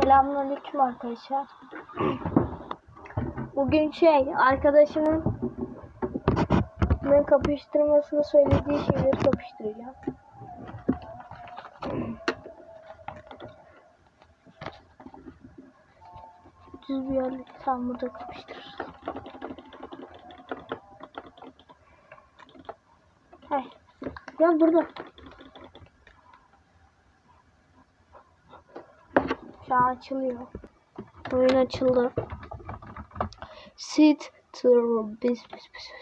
Selamünaleyküm arkadaşlar. Bugün şey arkadaşımın ben kapıştırmasını söylediği şeyleri kapıştıracağım. Düz bir yerle sen burada kapıştırırsın. Hay. Ya burada. An açılıyor. Oyun açıldı. Sit through bis bis. bis.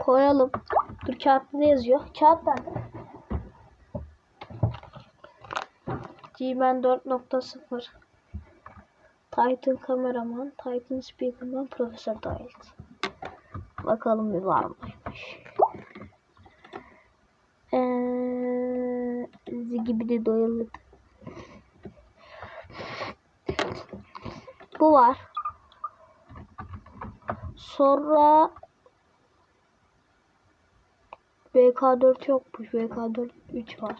Koyalım. Dur kağıtta ne yazıyor? Kağıt nerede? G-Man 4.0 Titan kameraman, Titan speakerman, Profesör Dahil. Bakalım bir var mıymış. Eee, gibi de doyuldu. Bu var. Sonra VK4 yokmuş. VK4 3 var.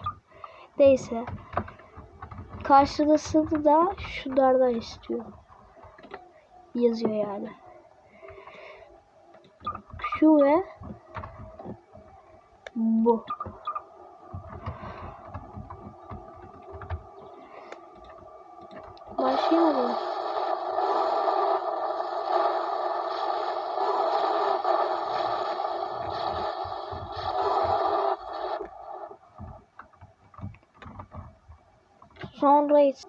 Neyse. Karşılısını da şunlardan istiyor. Yazıyor yani. Şu ve bu. Başlayalım. Sonra ise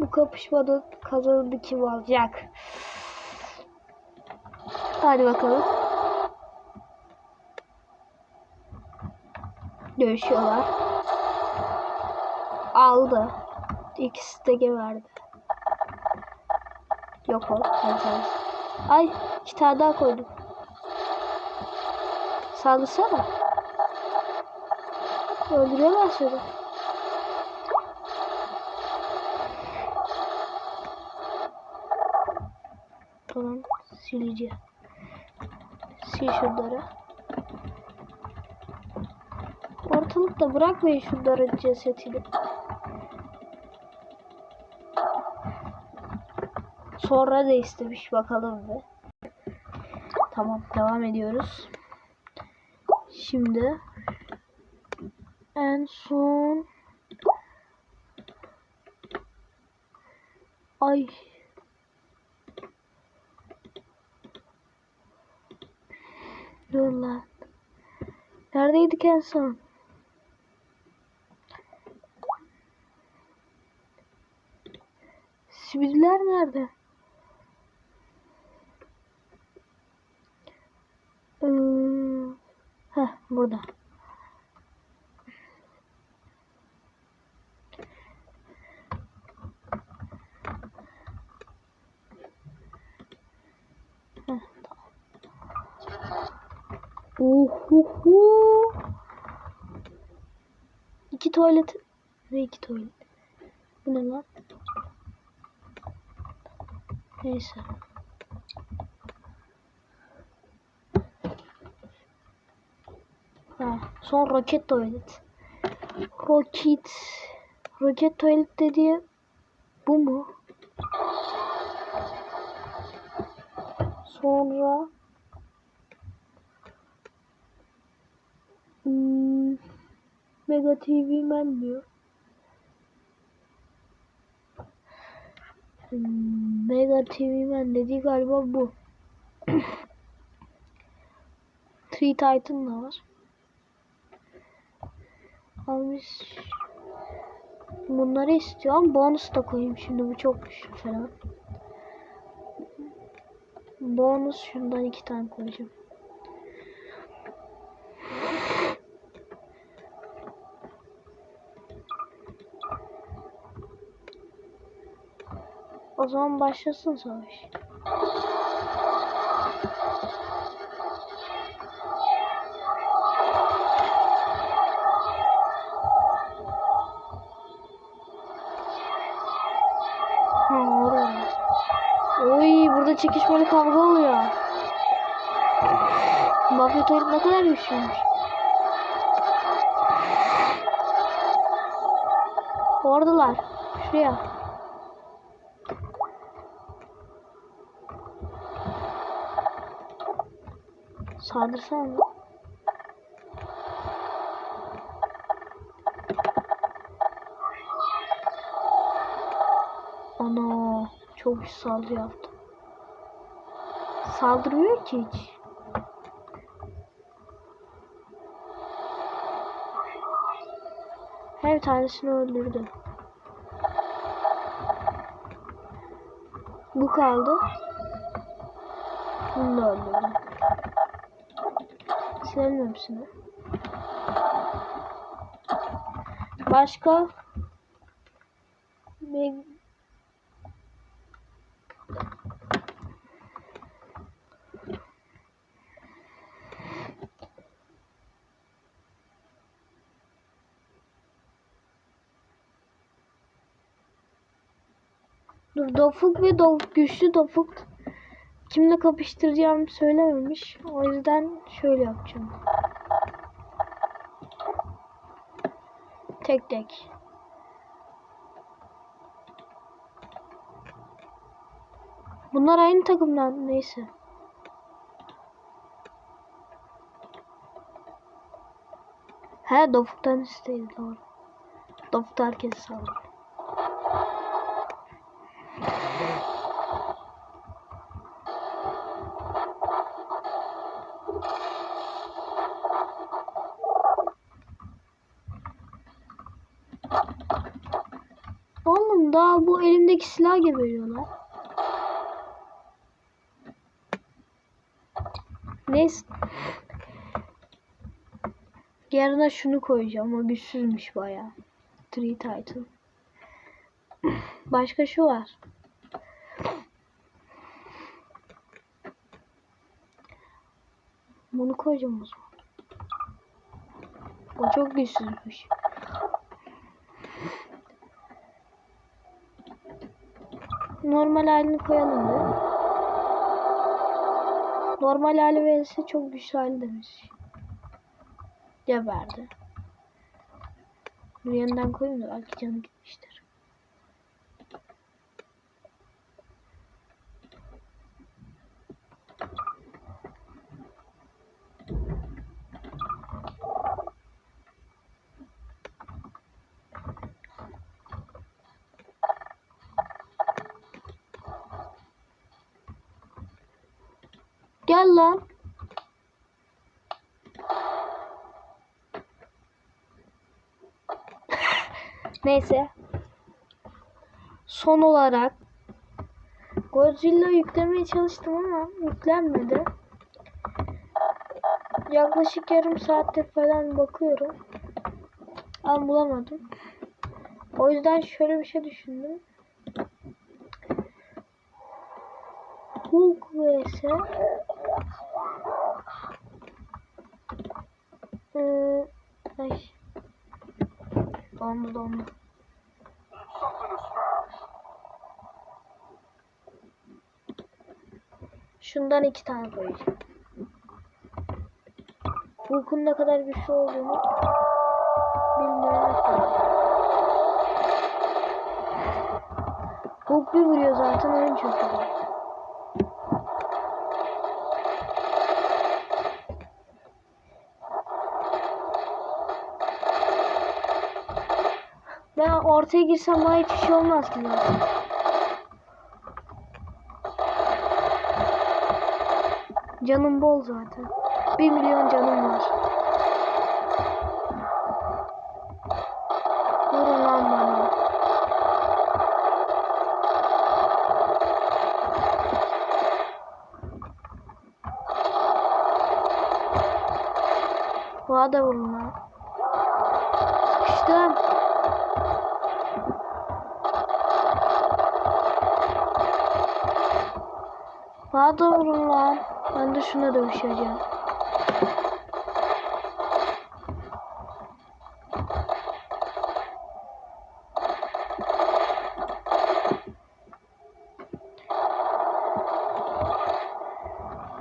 bu kapışmada kazananı kim alacak? Hadi bakalım. Dövüşüyorlar. Aldı. İkisi de geberdi. Yok o. Ay, Ay iki tane daha koydum. Saldırsana. Öldürüyorlar seni. Tamam sileceğim. Sil şunları. Ortalıkta bırakmayın şunların cesetini. Sonra da istemiş bakalım be. Tamam devam ediyoruz. Şimdi en son ay Dur lan. Neredeydik en son? Siviller nerede? Ee, heh, burada. Uhuhu. İki tuvalet. Ne iki tuvalet? Bu ne lan? Neyse. Son roket tuvalet. Roket. Roket tuvalet dediği bu mu? Sonra hmm, Mega TV Man diyor. Hmm, Mega TV Man dediği galiba bu. Three Titan da var. Almış. Bunları istiyorum. Bonus da koyayım şimdi. Bu çok güçlü falan. Bonus şundan iki tane koyacağım. O zaman başlasın savaş. Çekişmeli kavga oluyor. Mafya tuvalet ne kadar güçlüymüş. Oradalar. Şuraya. Saldırsana. Ana çok güçlü saldırı yaptı. Saldırmıyor ki hiç. Her tanesini öldürdü. Bu kaldı. Bunu da öldürdüm. Silelim hepsini. Başka? Dur Dofuk ve Dof güçlü Dofuk kimle kapıştıracağımı söylememiş. O yüzden şöyle yapacağım. Tek tek. Bunlar aynı takımdan neyse. He Dofuk'tan istedi doğru. Dofuk herkes sağlıyor. Oğlum daha bu elimdeki silah geberiyorlar. Neyse. Yerine şunu koyacağım. O güçsüzmüş baya. Three Titan. Başka şu var. Bunu koyacağım o zaman. O çok güçsüzmüş. Normal halini koyalım bir. Normal hali verirse çok güçlü hali demiş. Geberdi. Bunu yeniden koyayım da belki canı gitmiştir. Gel lan. Neyse. Son olarak Godzilla yüklemeye çalıştım ama yüklenmedi. Yaklaşık yarım saattir falan bakıyorum. Ama bulamadım. O yüzden şöyle bir şey düşündüm. Hulk vs ee, ay. Dondu dondu. Şundan iki tane koyacağım. Hulk'un ne kadar güçlü olduğunu bilmiyorum. Hulk bir vuruyor zaten oyun çok iyi. Ben ortaya girsem bana hiçbir şey olmaz ki zaten. Canım bol zaten. Bir milyon canım var. Vurun lan bana. Bana da vurun lan. Sıkıştım. Bana da lan. Ben de şuna dövüşeceğim.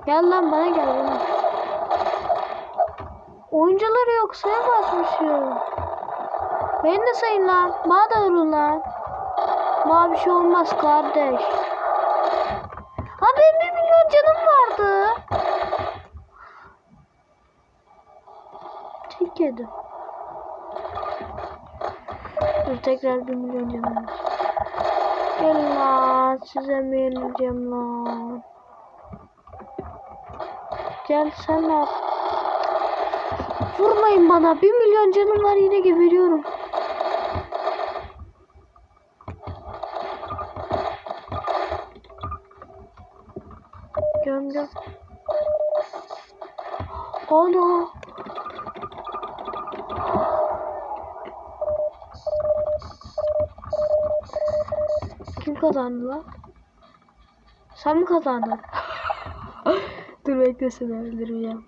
Gel lan bana gel bana. Oyuncuları yok suya basmışım. Beni de sayın lan. Bana da vurun lan. Bana bir şey olmaz kardeş. Ha benim bir milyon canım vardı. Tek yedim. Dur tekrar bir milyon canım. Gel lan size mi yenileceğim lan. Gel sen yap? Vurmayın bana. Bir milyon canım var yine geberiyorum. Göm göm. Ana. Kim kazandı lan? Sen mi kazandın? Dur bekle seni öldüreceğim.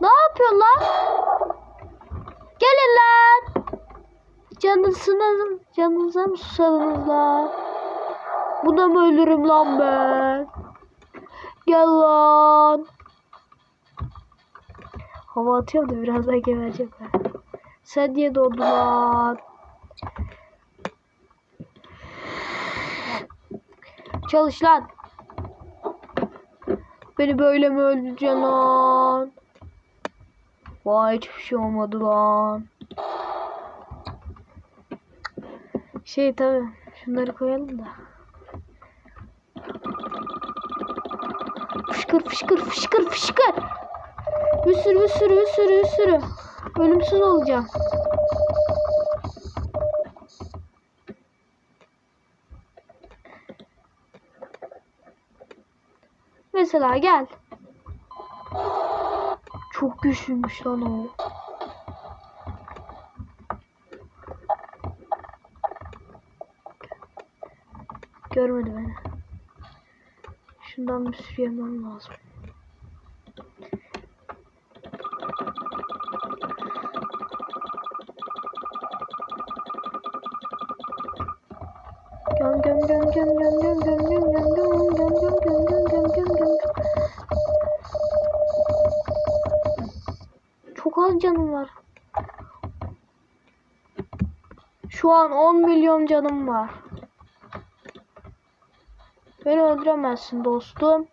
Ne yapıyorsun lan? Gelin lan. Canısına, canınıza mı susadınız lan? Buna mı ölürüm lan ben? Gel lan. Hava atıyorum da birazdan gebereceğim ben. Sen niye doğdun lan? Çalış lan. Beni böyle mi öldüreceksin lan? Vay hiçbir şey olmadı lan. Şey tabi şunları koyalım da. Fışkır fışkır fışkır fışkır. Bir sürü bir sürü bir sürü bir sürü. Ölümsüz olacağım. Mesela gel. Çok güçlüymüş lan o. Görmedi beni. Şundan bir sürü yemem lazım. Göm göm göm göm göm göm göm göm göm göm göm göm göm göm göm göm göm Çok az canım var. Şu an 10 milyon canım var. Beni öldüremezsin dostum.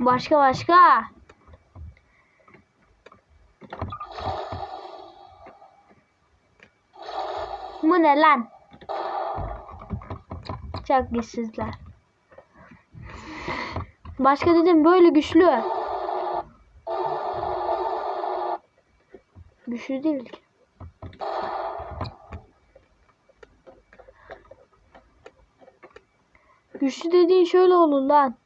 Başka başka. Bu ne lan? Çok güçsüzler. Başka dedim böyle güçlü. Güçlü değil ki. Güçlü dediğin şöyle olur lan.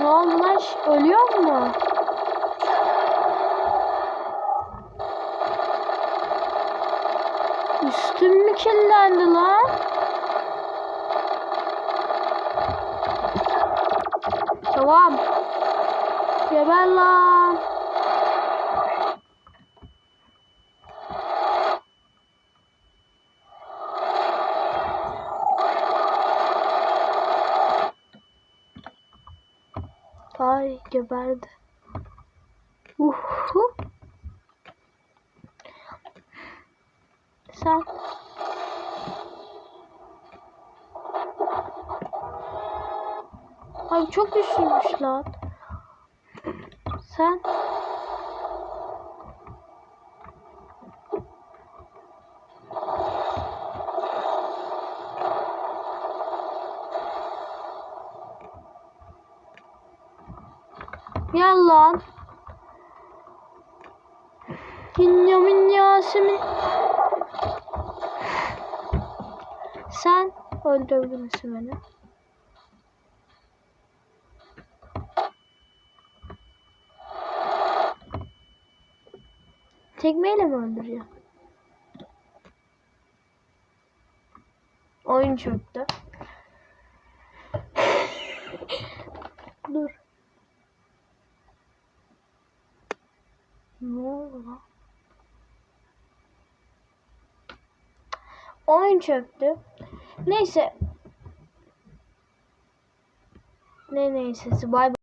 Ne oldu lan? Ş- Ölüyor mu? Üstüm kirlendi lan? Tamam. Geber lan. Ay geberdi. çok güçlüymüş lan. Sen Yalan. Binyamin Yasemin. Sen öldürdün beni. Tekmeyle mi öldürüyor? Oyun çöktü. Dur. Ne oldu lan? Oyun çöktü. Neyse. Ne neysesi bay bay.